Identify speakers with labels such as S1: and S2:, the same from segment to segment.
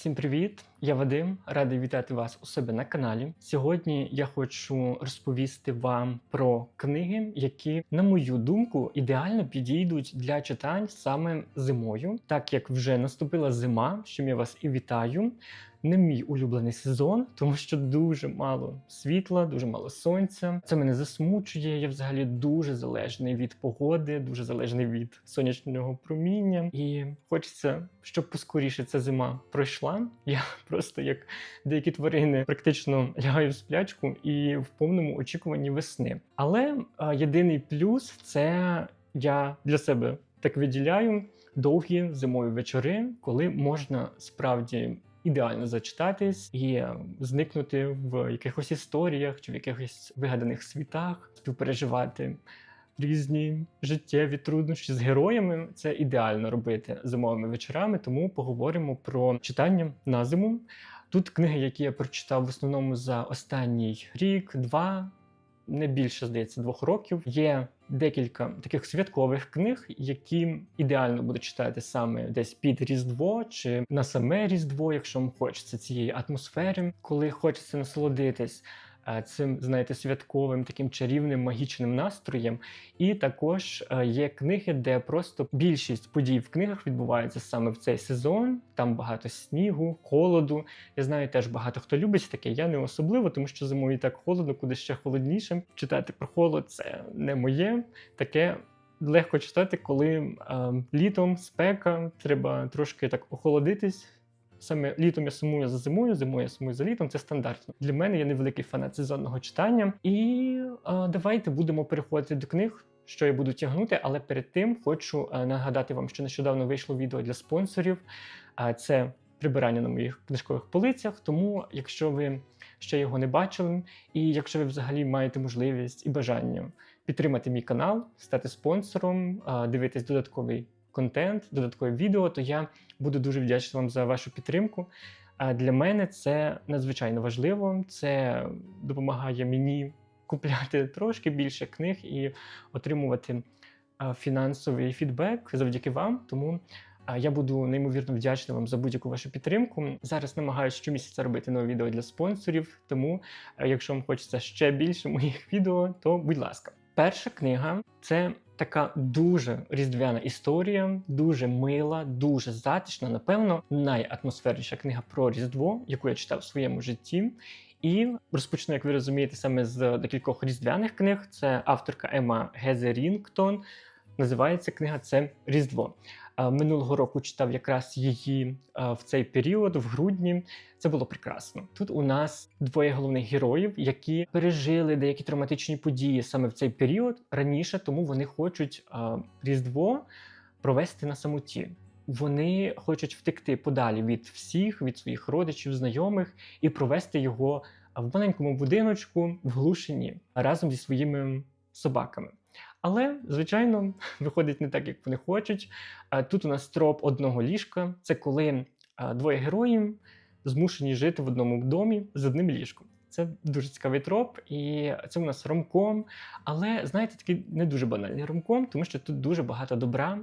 S1: Всім привіт! Я Вадим, радий вітати вас у себе на каналі. Сьогодні я хочу розповісти вам про книги, які, на мою думку, ідеально підійдуть для читань саме зимою, так як вже наступила зима, з чим я вас і вітаю. Не мій улюблений сезон, тому що дуже мало світла, дуже мало сонця. Це мене засмучує. Я взагалі дуже залежний від погоди, дуже залежний від сонячного проміння. І хочеться, щоб поскоріше ця зима пройшла. Я просто як деякі тварини практично лягаю в сплячку і в повному очікуванні весни. Але а, єдиний плюс це я для себе так виділяю довгі зимові вечори, коли можна справді. Ідеально зачитатись і е, зникнути в якихось історіях чи в якихось вигаданих світах, співпереживати різні життєві труднощі з героями. Це ідеально робити зимовими вечорами. Тому поговоримо про читання на зиму. Тут книги, які я прочитав в основному за останній рік, два. Не більше здається двох років. Є декілька таких святкових книг, які ідеально буде читати саме десь під Різдво чи на саме Різдво, якщо вам хочеться цієї атмосфери, коли хочеться насолодитись цим, знаєте, святковим таким чарівним магічним настроєм. І також е, є книги, де просто більшість подій в книгах відбувається саме в цей сезон. Там багато снігу, холоду. Я знаю, теж багато хто любить таке. Я не особливо, тому що зимою так холодно, куди ще холодніше. Читати про холод це не моє. Таке легко читати, коли е, літом спека, треба трошки так охолодитись. Саме літом я сумую за зимою, зимою я сумую за літом. Це стандартно. Для мене я невеликий фанат сезонного читання. І е, давайте будемо переходити до книг. Що я буду тягнути, але перед тим хочу е, нагадати вам, що нещодавно вийшло відео для спонсорів. А це прибирання на моїх книжкових полицях. Тому, якщо ви ще його не бачили, і якщо ви взагалі маєте можливість і бажання підтримати мій канал, стати спонсором, дивитись додатковий контент, додаткові відео, то я буду дуже вдячний вам за вашу підтримку. А для мене це надзвичайно важливо. Це допомагає мені купляти трошки більше книг і отримувати фінансовий фідбек завдяки вам. Тому я буду неймовірно вдячний вам за будь-яку вашу підтримку. Зараз намагаюся щомісяця робити нові відео для спонсорів. Тому, якщо вам хочеться ще більше моїх відео, то будь ласка. Перша книга це така дуже різдвяна історія, дуже мила, дуже затишна. Напевно, найатмосферніша книга про Різдво, яку я читав в своєму житті. І розпочну, як ви розумієте, саме з декількох різдвяних книг. Це авторка Ема Гезерінгтон. Називається книга це Різдво. А, Минулого року читав якраз її в цей період, в грудні. Це було прекрасно. Тут у нас двоє головних героїв, які пережили деякі травматичні події саме в цей період раніше, тому вони хочуть Різдво провести на самоті. Вони хочуть втекти подалі від всіх, від своїх родичів, знайомих і провести його в маленькому будиночку в глушині разом зі своїми собаками. Але, звичайно, виходить не так, як вони хочуть. Тут у нас троп одного ліжка. Це коли двоє героїв змушені жити в одному домі з одним ліжком. Це дуже цікавий троп, і це у нас ромком. Але знаєте, такий не дуже банальний ромком, тому що тут дуже багато добра,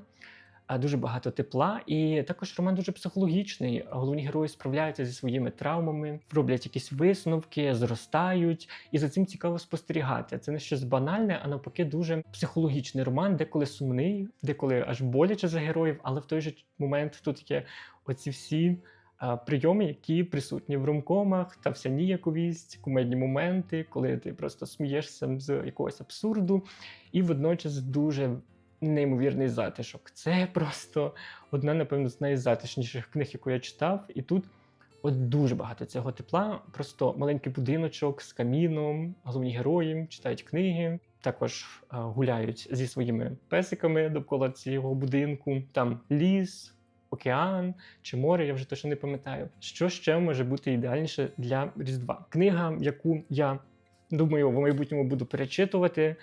S1: дуже багато тепла. І також роман дуже психологічний. Головні герої справляються зі своїми травмами, роблять якісь висновки, зростають, і за цим цікаво спостерігати. Це не щось банальне, а навпаки, дуже психологічний роман, деколи сумний, деколи аж боляче за героїв, але в той же момент тут є оці всі. Прийоми, які присутні в ромкомах, та вся ніяковість, кумедні моменти, коли ти просто смієшся з якогось абсурду, і водночас дуже неймовірний затишок. Це просто одна, напевно, з найзатишніших книг, яку я читав. І тут от дуже багато цього тепла. Просто маленький будиночок з каміном, головні герої читають книги. Також гуляють зі своїми песиками довкола цього будинку. Там ліс, океан чи море, я вже точно не пам'ятаю. Що ще може бути ідеальніше для Різдва? Книга, яку я Думаю, в майбутньому буду перечитувати,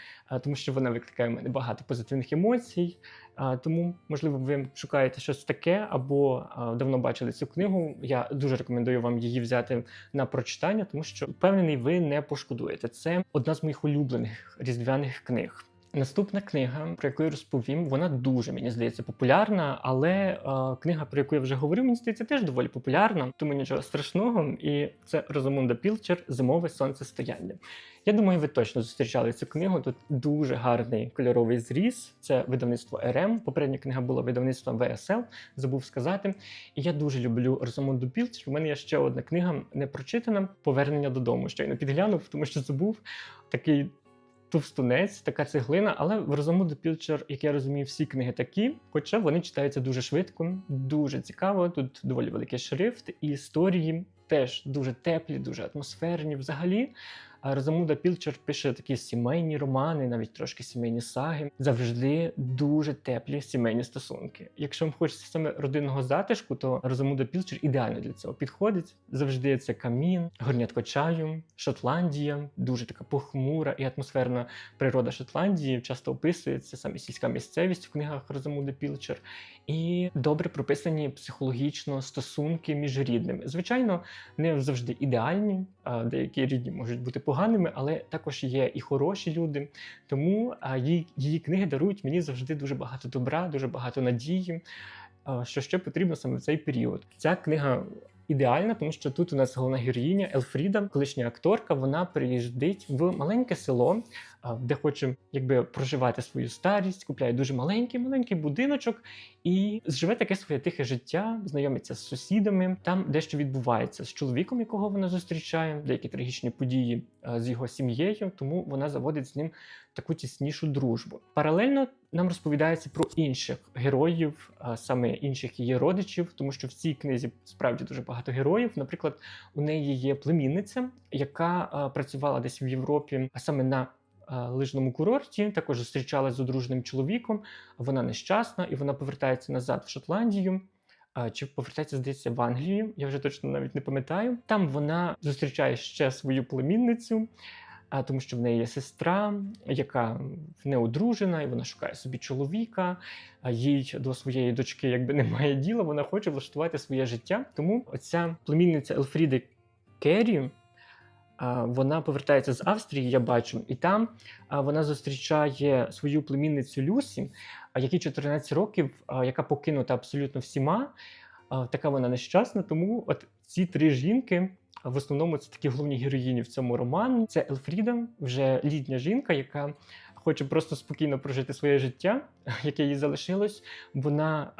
S1: тому що вона викликає в мене багато позитивних емоцій. Тому, можливо, ви шукаєте щось таке або давно бачили цю книгу. Я дуже рекомендую вам її взяти на прочитання, тому що впевнений, ви не пошкодуєте. Це одна з моїх улюблених різдвяних книг. Наступна книга, про яку я розповім, вона дуже мені здається популярна, але е, книга, про яку я вже говорив, мені здається, теж доволі популярна, тому нічого страшного. І це Розамунда Пілчер Зимове сонцестояння. Я думаю, ви точно зустрічали цю книгу. Тут дуже гарний кольоровий зріз. Це видавництво РМ. Попередня книга була видавництвом ВСЛ, забув сказати. І я дуже люблю Розамунду Пілчер. У мене є ще одна книга не прочитана Повернення додому. Щойно підглянув, тому що забув такий. Товстунець, така цеглина, але в Розамуду Пілчер, як я розумію, всі книги такі, хоча вони читаються дуже швидко, дуже цікаво. Тут доволі великий шрифт, і історії теж дуже теплі, дуже атмосферні. Взагалі, Розамуда Пілчер пише такі сімейні романи, навіть трошки сімейні саги. Завжди дуже теплі сімейні стосунки. Якщо вам хочеться саме родинного затишку, то Розамуда Пілчер ідеально для цього підходить. Завжди це камін, горнятко чаю, Шотландія, дуже така похмура і атмосферна природа Шотландії. Часто описується саме сільська місцевість в книгах Розамуди Пілчер. І добре прописані психологічно стосунки між рідними. Звичайно, не завжди ідеальні, а деякі рідні можуть бути поганими, але також є і хороші люди. Тому її, її книги дарують мені завжди дуже багато добра, дуже багато надії, що ще потрібно саме в цей період. Ця книга. Ідеальна, тому що тут у нас головна героїня Елфріда, колишня акторка. Вона приїздить в маленьке село, де хоче якби проживати свою старість, купляє дуже маленький маленький будиночок і живе таке своє тихе життя, знайомиться з сусідами. Там дещо відбувається з чоловіком, якого вона зустрічає, деякі трагічні події з його сім'єю. Тому вона заводить з ним таку тіснішу дружбу. Паралельно нам розповідається про інших героїв, саме інших її родичів, тому що в цій книзі справді дуже багато героїв. Наприклад, у неї є племінниця, яка працювала десь в Європі, а саме на лижному курорті. Також зустрічалася з одруженим чоловіком. Вона нещасна і вона повертається назад в Шотландію. Чи повертається, здається, в Англію? Я вже точно навіть не пам'ятаю. Там вона зустрічає ще свою племінницю, тому що в неї є сестра, яка не одружена, і вона шукає собі чоловіка. Їй до своєї дочки якби немає діла, вона хоче влаштувати своє життя. Тому оця племінниця Елфріди Керрі, вона повертається з Австрії, я бачу, і там вона зустрічає свою племінницю Люсі, якій 14 років, яка покинута абсолютно всіма. Така вона нещасна. Тому от ці три жінки. В основному це такі головні героїні в цьому романі. Це Елфріда, вже літня жінка, яка хоче просто спокійно прожити своє життя, яке їй залишилось. Вона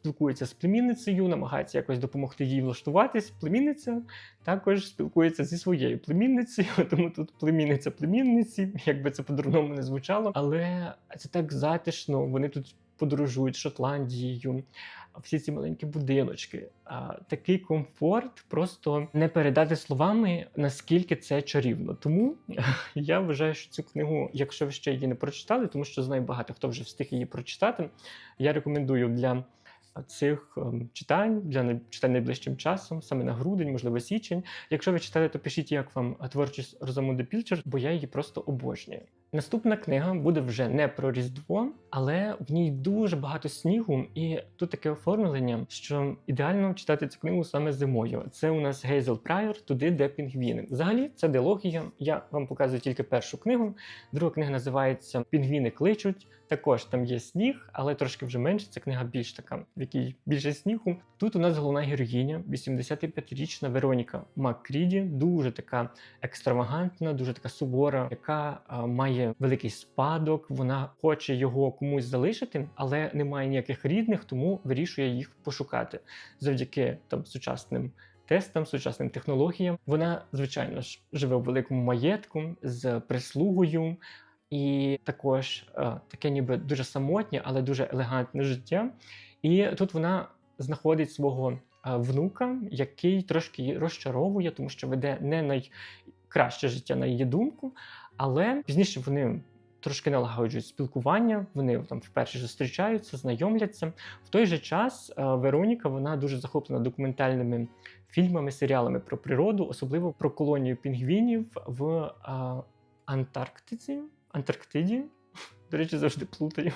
S1: спілкується з племінницею, намагається якось допомогти їй влаштуватись. Племінниця також спілкується зі своєю племінницею, тому тут племінниця племінниці, як би це по-дурному не звучало. Але це так затишно. Вони тут подорожують Шотландією. Всі ці маленькі будиночки, такий комфорт просто не передати словами, наскільки це чарівно. Тому я вважаю, що цю книгу, якщо ви ще її не прочитали, тому що знаю багато хто вже встиг її прочитати. Я рекомендую для цих ем, читань для читань найближчим часом, саме на грудень, можливо, січень. Якщо ви читали, то пишіть, як вам творчість Розамунди Пілчер, бо я її просто обожнюю. Наступна книга буде вже не про Різдво, але в ній дуже багато снігу, і тут таке оформлення, що ідеально читати цю книгу саме зимою. Це у нас Гейзел Прайор, туди, де пінгвіни. Взагалі, це дилогія. Я вам показую тільки першу книгу. Друга книга називається Пінгвіни кличуть. Також там є сніг, але трошки вже менше. Ця книга більш така, в якій більше снігу. Тут у нас головна героїня, 85-річна Вероніка Маккріді, дуже така екстравагантна, дуже така сувора, яка а, має великий спадок. Вона хоче його комусь залишити, але не має ніяких рідних, тому вирішує їх пошукати завдяки там сучасним. Тестам, сучасним технологіям. Вона, звичайно ж, живе у великому маєтку з прислугою, і також е, таке ніби дуже самотнє, але дуже елегантне життя. І тут вона знаходить свого е, внука, який трошки її розчаровує, тому що веде не найкраще життя на її думку, але пізніше вони. Трошки налагоджують спілкування, вони там вперше зустрічаються, знайомляться. В той же час е, Вероніка вона дуже захоплена документальними фільмами, серіалами про природу, особливо про колонію пінгвінів в Антарктиці. Антарктиді. До речі, завжди плутаю.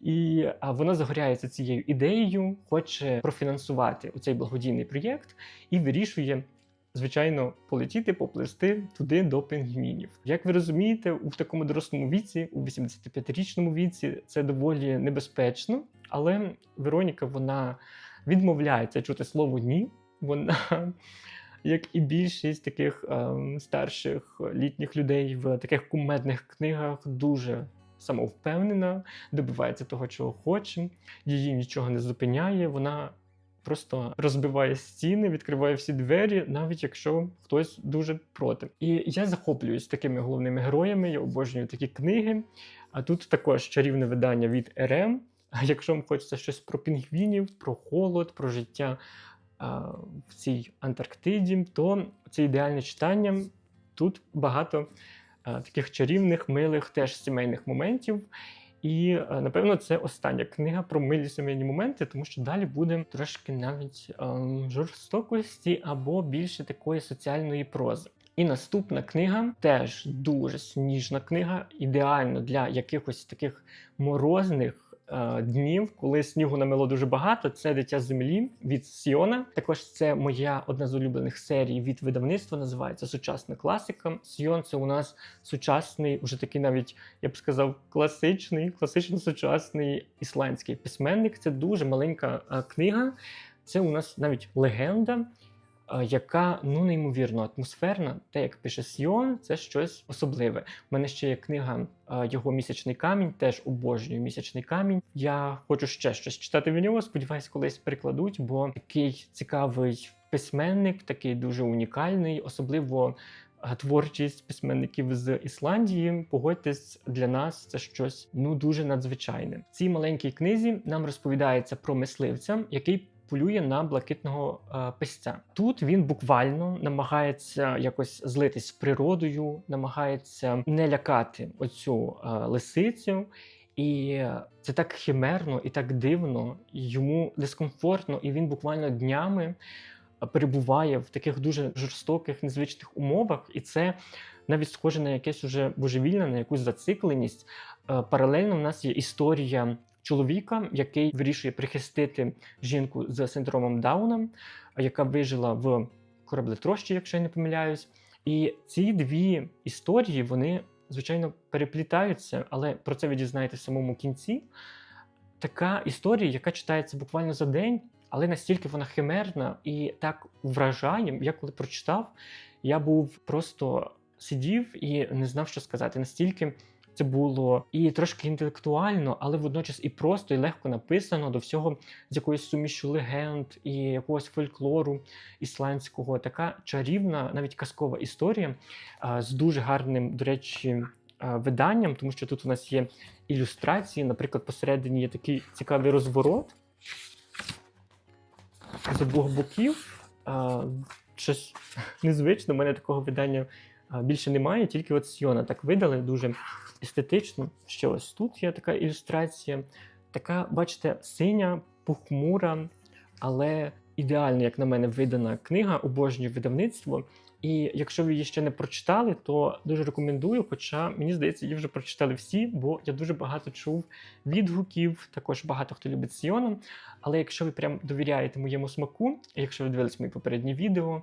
S1: І а, вона загоряється цією ідеєю, хоче профінансувати цей благодійний проєкт і вирішує звичайно, полетіти, поплисти туди до пінгвінів. Як ви розумієте, у такому дорослому віці, у 85-річному віці, це доволі небезпечно, але Вероніка вона відмовляється чути слово ні. Вона, як і більшість таких ем, старших літніх людей в таких кумедних книгах, дуже самовпевнена, добивається того, чого хоче, її нічого не зупиняє. Вона просто розбиває стіни, відкриває всі двері, навіть якщо хтось дуже проти. І я захоплююсь такими головними героями, я обожнюю такі книги. А тут також чарівне видання від РМ. А якщо вам хочеться щось про пінгвінів, про холод, про життя в цій Антарктиді, то це ідеальне читання. Тут багато таких чарівних, милих, теж сімейних моментів. І напевно це остання книга про милі сімейні моменти, тому що далі буде трошки навіть ем, жорстокості або більше такої соціальної прози. І наступна книга теж дуже сніжна книга, ідеально для якихось таких морозних е, днів, коли снігу намело дуже багато. Це дитя землі від Сіона. Також це моя одна з улюблених серій від видавництва. Називається Сучасна класика. Сіон це у нас сучасний, уже такий навіть я б сказав, класичний, класично сучасний ісландський письменник. Це дуже маленька е, книга. Це у нас навіть легенда е, яка ну неймовірно атмосферна. Те, як пише Сіон, це щось особливе. У мене ще є книга е, його місячний камінь, теж обожнюю місячний камінь. Я хочу ще щось читати від нього. Сподіваюсь, колись перекладуть, бо такий цікавий письменник, такий дуже унікальний, особливо. е, Творчість письменників з Ісландії, погодьтесь, для нас це щось ну дуже надзвичайне. В цій маленькій книзі нам розповідається про мисливця, який полює на блакитного е, песця. Тут він буквально намагається якось злитись з природою, намагається не лякати оцю е, лисицю. І це так химерно і так дивно, йому дискомфортно, і він буквально днями е, перебуває в таких дуже жорстоких, незвичних умовах, і це навіть схоже на якесь уже божевільне, на якусь зацикленість. Паралельно в нас є історія чоловіка, який вирішує прихистити жінку з синдромом Дауна, яка вижила в кораблетрощі, якщо я не помиляюсь. І ці дві історії вони звичайно переплітаються, але про це ви дізнаєтесь в самому кінці. Така історія, яка читається буквально за день, але настільки вона химерна і так вражає. Я коли прочитав, я був просто сидів і не знав, що сказати. Настільки це було і трошки інтелектуально, але водночас і просто, і легко написано до всього з якоюсь сумішю легенд і якогось фольклору ісландського. Така чарівна, навіть казкова історія з дуже гарним, до речі, виданням, тому що тут у нас є ілюстрації. Наприклад, посередині є такий цікавий розворот з обох боків. Щось незвично, у мене такого видання більше немає, тільки от Сіона так видали дуже естетично. Що ось тут є така ілюстрація, така, бачите, синя, похмура, але ідеально, як на мене, видана книга, обожнюю видавництво. І якщо ви її ще не прочитали, то дуже рекомендую. Хоча мені здається, її вже прочитали всі, бо я дуже багато чув відгуків. Також багато хто любить Сіона. Але якщо ви прям довіряєте моєму смаку, якщо ви дивились мої попередні відео,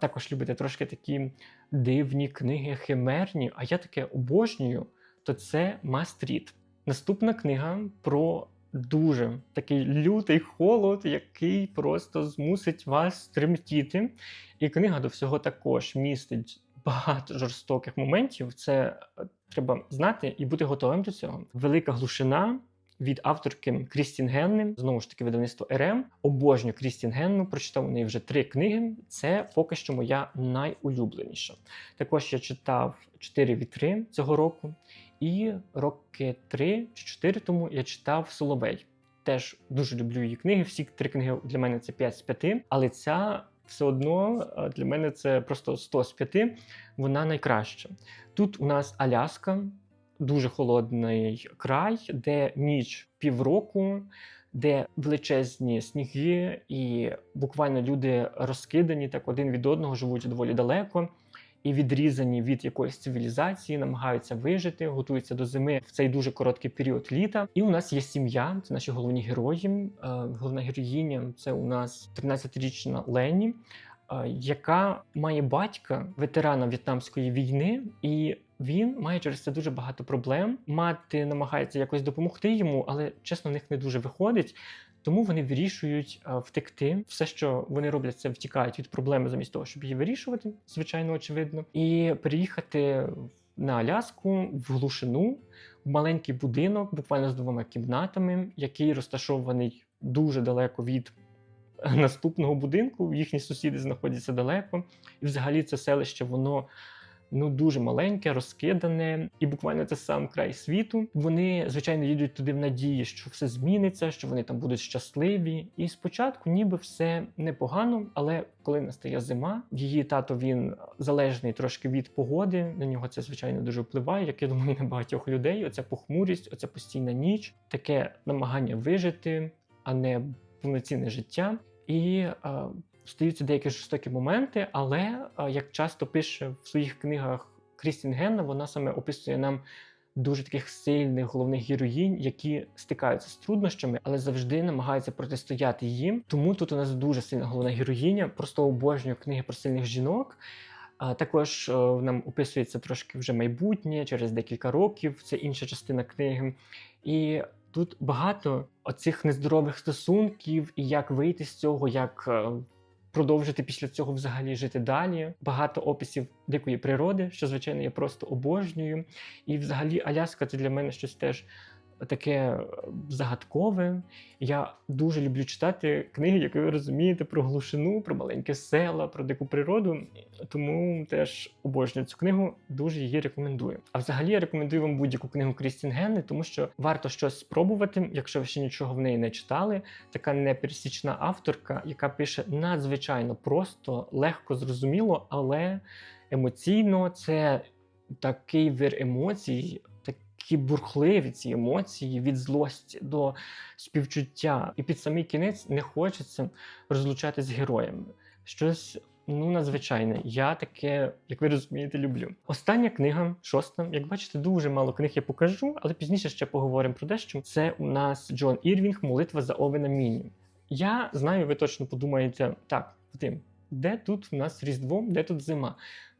S1: також любите трошки такі дивні книги, химерні, а я таке обожнюю, то це Read. Наступна книга про дуже такий лютий холод, який просто змусить вас тремтіти. І книга до всього також містить багато жорстоких моментів. Це е, треба знати і бути готовим до цього. Велика глушина. Від авторки Крістін Генни, знову ж таки, видавництво РМ. Обожнюю Крістін Генну, прочитав у неї вже три книги. Це поки що моя найулюбленіша. Також я читав чотири вітри цього року, і роки три чи чотири тому я читав Соловей. Теж дуже люблю її книги. Всі три книги для мене це 5 з 5, але ця все одно е, для мене це просто 100 з 5. Вона найкраща. Тут у нас Аляска, дуже холодний край, де ніч півроку, де величезні сніги, і буквально люди розкидані так один від одного, живуть доволі далеко. І відрізані від якоїсь цивілізації, намагаються вижити, готуються до зими в цей дуже короткий період літа. І у нас є сім'я, це наші головні герої. Е, Головна героїня це у нас 13-річна Ленні. е, яка має батька, ветерана В'єтнамської війни, і він має через це дуже багато проблем. Мати намагається якось допомогти йому, але чесно, в них не дуже виходить. Тому вони вирішують е, втекти. Все, що вони роблять, це втікають від проблеми замість того, щоб її вирішувати, звичайно, очевидно, і переїхати на Аляску в глушину, в маленький будинок, буквально з двома кімнатами, який розташований дуже далеко від наступного будинку. Їхні сусіди знаходяться далеко. І взагалі це селище, воно. Ну, дуже маленьке, розкидане, і буквально це сам край світу. Вони, звичайно, їдуть туди в надії, що все зміниться, що вони там будуть щасливі. І спочатку, ніби все непогано, але коли настає зима, її тато він залежний трошки від погоди. На нього це звичайно дуже впливає, як я думаю, на багатьох людей. Оця похмурість, оця постійна ніч, таке намагання вижити, а не повноцінне життя. І е, стаються деякі жорстокі моменти, але е, як часто пише в своїх книгах Крістін Генна, вона саме описує нам дуже таких сильних головних героїнь, які стикаються з труднощами, але завжди намагаються протистояти їм. Тому тут у нас дуже сильна головна героїня, просто обожнюю книги про сильних жінок. А також е, нам описується трошки вже майбутнє через декілька років. Це інша частина книги. І тут багато оцих нездорових стосунків, і як вийти з цього, як е, продовжити після цього взагалі жити далі. Багато описів дикої природи, що звичайно я просто обожнюю. І взагалі Аляска це для мене щось теж. Таке е, загадкове. Я дуже люблю читати книги, які ви розумієте, про глушину, про маленькі села, про дику природу. Тому теж обожнюю цю книгу, дуже її рекомендую. А взагалі я рекомендую вам будь-яку книгу Крістін Генни, тому що варто щось спробувати, якщо ви ще нічого в неї не читали. Така непересічна авторка, яка пише надзвичайно просто, легко зрозуміло, але емоційно це такий вир емоцій. Такі бурхливі ці емоції від злості до співчуття, і під самий кінець не хочеться розлучатися з героями. Щось ну надзвичайне. Я таке, як ви розумієте, люблю. Остання книга, шоста. Як бачите, дуже мало книг я покажу, але пізніше ще поговоримо про дещо. Це у нас Джон Ірвінг, молитва за Овена Міні. Я знаю, ви точно подумаєте, так, Вадим, де тут у нас Різдво, де тут зима?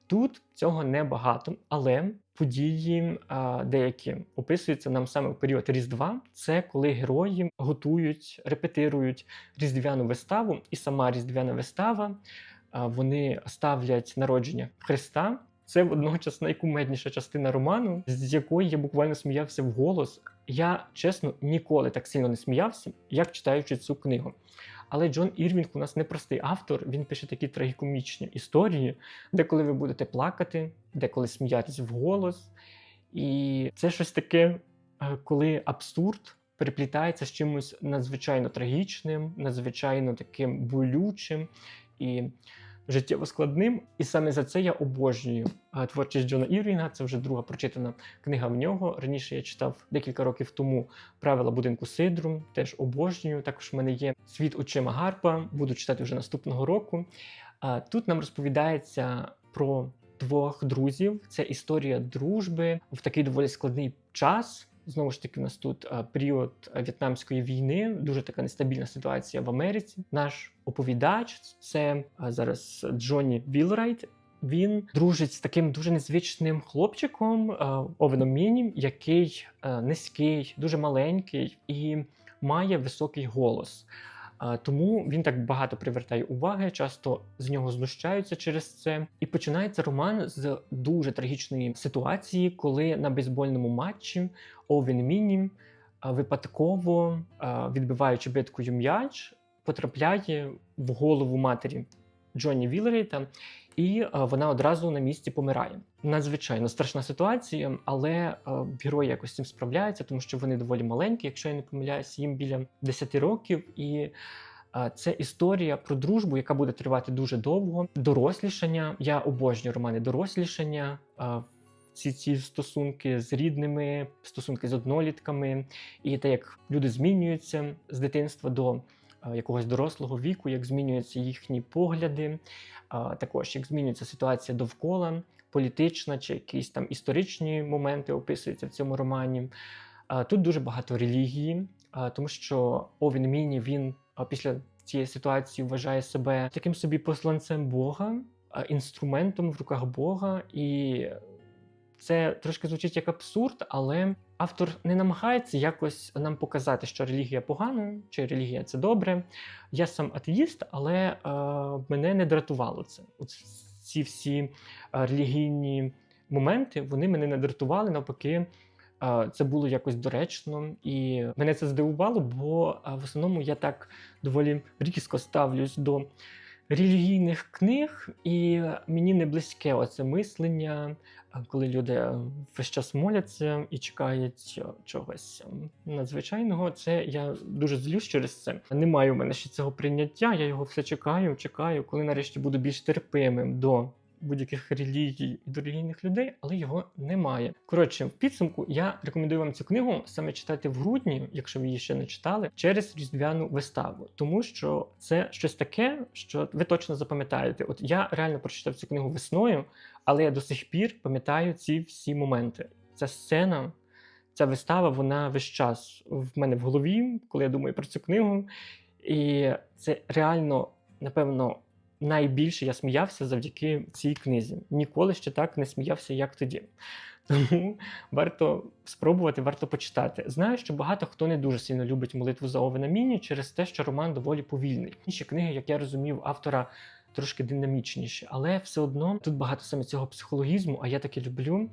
S1: Тут цього небагато, але події деякі описуються нам саме в період Різдва. Це коли герої готують, репетирують різдвяну виставу, і сама різдвяна вистава вони ставлять народження Христа. Це водночас найкумедніша частина роману, з якої я буквально сміявся в голос. Я чесно ніколи так сильно не сміявся, як читаючи цю книгу. Але Джон Ірвінг у нас непростий автор. Він пише такі трагікомічні історії, де коли ви будете плакати, деколи сміятись вголос. І це щось таке, е, коли абсурд переплітається з чимось надзвичайно трагічним, надзвичайно таким болючим і життєво складним. І саме за це я обожнюю творчість Джона Ірвінга. Це вже друга прочитана книга в нього. Раніше я читав декілька років тому правила будинку Сидру. Теж обожнюю. Також в мене є світ очима Гарпа. Буду читати вже наступного року. А Тут нам розповідається про двох друзів. Це історія дружби в такий доволі складний час. Знову ж таки, у нас тут період В'єтнамської війни, дуже така нестабільна ситуація в Америці. Наш оповідач це зараз Джонні Вілрайт. Він дружить з таким дуже незвичним хлопчиком Овеном Мінім, який низький, дуже маленький і має високий голос. Тому він так багато привертає уваги, часто з нього знущаються через це. І починається роман з дуже трагічної ситуації, коли на бейсбольному матчі Овен Міні випадково, відбиваючи биткою м'яч, потрапляє в голову матері Джонні Вілрейта, і вона одразу на місці помирає. Надзвичайно страшна ситуація, але а, герої якось з цим справляються, тому що вони доволі маленькі, якщо я не помиляюсь, їм біля 10 років. І а, це історія про дружбу, яка буде тривати дуже довго. Дорослішання. Я обожнюю романи дорослішання. Ці ці стосунки з рідними, стосунки з однолітками, і те, як люди змінюються з дитинства до е, якогось дорослого віку, як змінюються їхні погляди, також як змінюється ситуація довкола, політична чи якісь там історичні моменти описуються в цьому романі. Тут дуже багато релігії, тому що Овін Міні він після цієї ситуації вважає себе таким собі посланцем Бога, інструментом в руках Бога, і це трошки звучить як абсурд, але автор не намагається якось нам показати, що релігія погана чи релігія це добре. Я сам атеїст, але е, мене не дратувало це. Ці всі е, релігійні моменти вони мене не дратували навпаки. е, Це було якось доречно, і мене це здивувало, бо е, в основному я так доволі різко ставлюсь до релігійних книг, і мені не близьке оце мислення, е, коли люди е, весь час моляться і чекають е, чогось е, надзвичайного. Це я дуже злюсь через це. Немає у мене ще цього прийняття. Я його все чекаю, чекаю, коли нарешті буду більш терпимим до будь-яких релігій і до релігійних людей, але його немає. Коротше, в підсумку я рекомендую вам цю книгу саме читати в грудні, якщо ви її ще не читали, через різдвяну виставу, тому що це щось таке, що ви точно запам'ятаєте. От я реально прочитав цю книгу весною, але я до сих пір пам'ятаю ці всі моменти. Ця сцена. Ця вистава, вона весь час в мене в голові, коли я думаю про цю книгу. І це реально, напевно, найбільше я сміявся завдяки цій книзі. Ніколи ще так не сміявся, як тоді. Тому варто спробувати, варто почитати. Знаю, що багато хто не дуже сильно любить молитву за Овена Міні через те, що роман доволі повільний. Інші книги, як я розумів, автора трошки динамічніші, але все одно тут багато саме цього психологізму, а я таки люблю.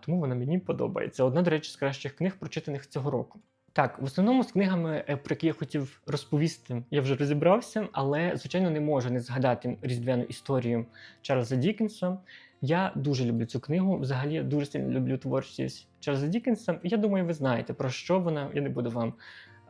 S1: Тому вона мені подобається. Одна, до речі, з кращих книг, прочитаних цього року. Так, в основному з книгами, е, про які я хотів розповісти, я вже розібрався, але звичайно не можу не згадати різдвяну історію Чарльза Дікенса. Я дуже люблю цю книгу. Взагалі дуже сильно люблю творчість Чарльза Дікенса. І я думаю, ви знаєте про що вона. Я не буду вам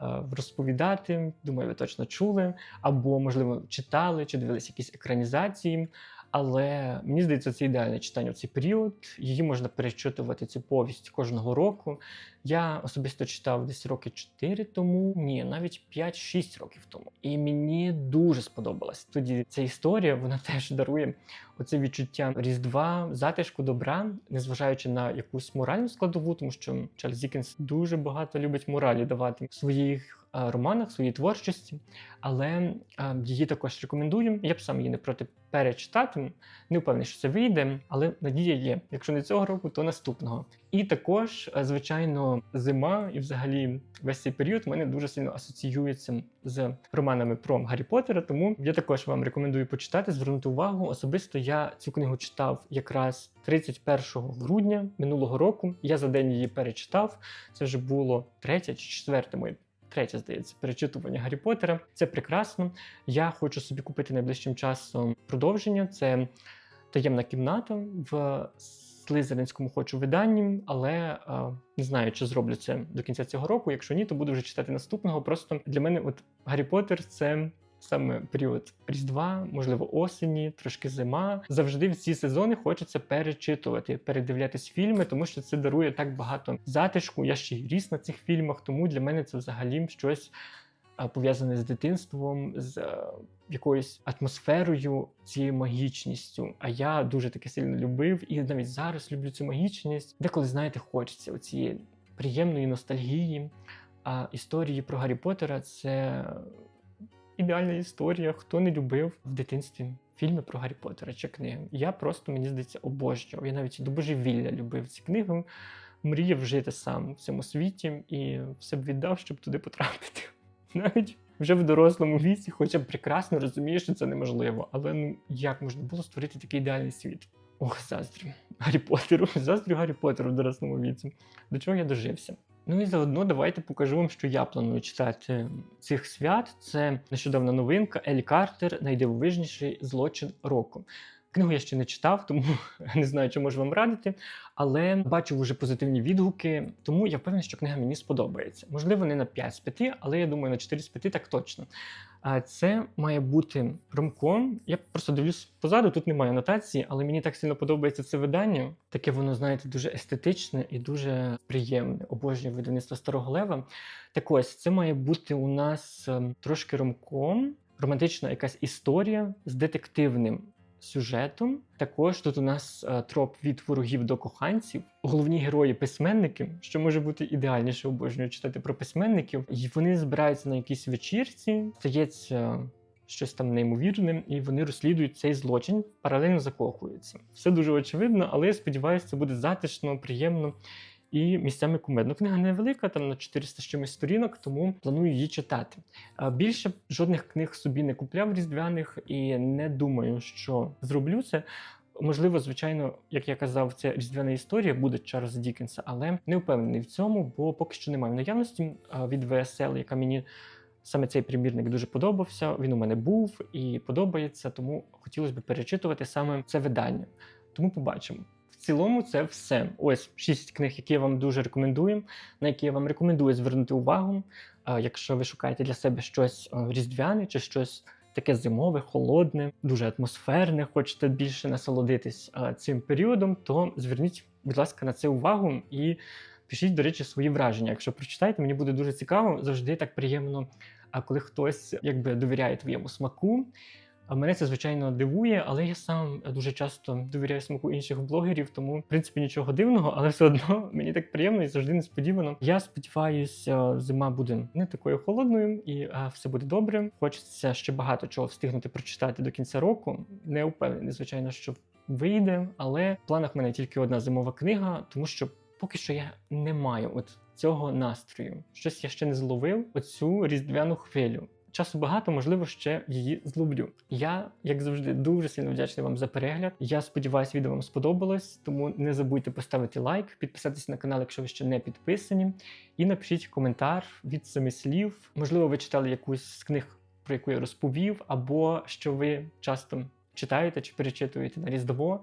S1: е, розповідати. Думаю, ви точно чули, або можливо читали чи дивились якісь екранізації. Але мені здається, це ідеальне читання в цей період. Її можна перечитувати цю повість кожного року. Я особисто читав десь роки 4 тому, ні, навіть 5-6 років тому. І мені дуже сподобалась. Тоді ця історія вона теж дарує оце відчуття різдва, затишку, добра, незважаючи на якусь моральну складову, тому що Чарльз Дікенс дуже багато любить моралі давати в своїх е, романах, своїй творчості. Але е, її також рекомендую. Я б сам її не проти перечитати. Не впевнений, що це вийде, але надія є. Якщо не цього року, то наступного. І також, е, звичайно, зима і взагалі весь цей період в мене дуже сильно асоціюється з романами про Гаррі Поттера, тому я також вам рекомендую почитати, звернути увагу. Особисто я цю книгу читав якраз 31 грудня минулого року. Я за день її перечитав. Це вже було третє чи четверте моє. Третє, здається, перечитування Гаррі Поттера. Це прекрасно. Я хочу собі купити найближчим часом продовження. Це таємна кімната в слизеринському хочу виданні, але е, не знаю, чи зроблю це до кінця цього року. Якщо ні, то буду вже читати наступного. Просто для мене, от Гаррі Поттер це. Саме період Різдва, можливо, осені, трошки зима. Завжди в ці сезони хочеться перечитувати, передивлятись фільми, тому що це дарує так багато затишку. Я ще й ріс на цих фільмах, тому для мене це взагалі щось а, пов'язане з дитинством, з е, якоюсь атмосферою, цією магічністю. А я дуже таке сильно любив і навіть зараз люблю цю магічність. Деколи, знаєте, хочеться цієї приємної ностальгії. А історії про Гаррі Поттера це ідеальна історія. Хто не любив в дитинстві фільми про Гаррі Поттера чи книги. Я просто, мені здається, обожнював. Я навіть до божевілля любив ці книги. Мріяв жити сам в цьому світі і все б віддав, щоб туди потрапити. Навіть вже в дорослому віці, хоча б прекрасно розуміє, що це неможливо. Але ну як можна було створити такий ідеальний світ? Ох, заздрю Гаррі Поттеру, заздрю Гаррі Поттеру в дорослому віці. До чого я дожився? Ну і заодно давайте покажу вам, що я планую читати цих свят. Це нещодавна новинка Елі Картер, найдивовижніший злочин року. Книгу я ще не читав, тому не знаю, чи можу вам радити, але бачу вже позитивні відгуки, тому я впевнений, що книга мені сподобається. Можливо, не на 5 з 5, але я думаю, на 4 з 5 так точно. А це має бути ромком. Я просто дивлюсь позаду, тут немає анотації, але мені так сильно подобається це видання. Таке воно, знаєте, дуже естетичне і дуже приємне. Обожнює видавництво Старого Лева. Так ось, це має бути у нас ем, трошки ромком, романтична якась історія з детективним сюжетом. Також тут у нас е, троп від ворогів до коханців. Головні герої письменники, що може бути ідеальніше, обожнюю читати про письменників. І вони збираються на якійсь вечірці, стається щось там неймовірне, і вони розслідують цей злочин, паралельно закохуються. Все дуже очевидно, але я сподіваюся, це буде затишно, приємно. І місцями кумедно. Книга невелика, там на 400 з чимось сторінок, тому планую її читати. А Більше жодних книг собі не купляв різдвяних і не думаю, що зроблю це. Можливо, звичайно, як я казав, це різдвяна історія буде Чарльза Дікенса, але не впевнений в цьому, бо поки що немає в наявності від ВСЛ, яка мені саме цей примірник дуже подобався. Він у мене був і подобається, тому хотілося б перечитувати саме це видання. Тому побачимо. В цілому, це все. Ось шість книг, які я вам дуже рекомендую, на які я вам рекомендую звернути увагу. Якщо ви шукаєте для себе щось різдвяне чи щось таке зимове, холодне, дуже атмосферне, хочете більше насолодитись цим періодом, то зверніть, будь ласка, на це увагу і пишіть, до речі, свої враження. Якщо прочитаєте, мені буде дуже цікаво. Завжди так приємно, а коли хтось якби довіряє твоєму смаку. А мене це звичайно дивує, але я сам дуже часто довіряю смаку інших блогерів, тому в принципі нічого дивного, але все одно мені так приємно і завжди несподівано. Я сподіваюся, зима буде не такою холодною і все буде добре. Хочеться ще багато чого встигнути прочитати до кінця року. Не впевнений, звичайно, що вийде, але в планах в мене тільки одна зимова книга, тому що поки що я не маю от цього настрою. Щось я ще не зловив оцю різдвяну хвилю. Часу багато, можливо, ще її злоблю. Я, як завжди, дуже сильно вдячний вам за перегляд. Я сподіваюся, відео вам сподобалось, тому не забудьте поставити лайк, підписатися на канал, якщо ви ще не підписані, і напишіть коментар від семи слів. Можливо, ви читали якусь з книг, про яку я розповів, або що ви часто читаєте чи перечитуєте на Різдво.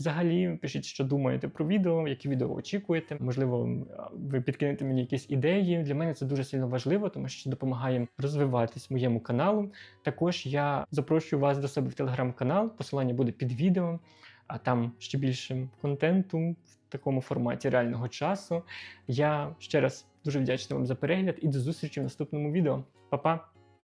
S1: Взагалі, пишіть, що думаєте про відео, які відео очікуєте. Можливо, ви підкинете мені якісь ідеї. Для мене це дуже сильно важливо, тому що допомагає розвиватись моєму каналу. Також я запрошую вас до себе в телеграм-канал. Посилання буде під відео, а там ще більше контенту в такому форматі реального часу. Я ще раз дуже вдячний вам за перегляд і до зустрічі в наступному відео. Па-па!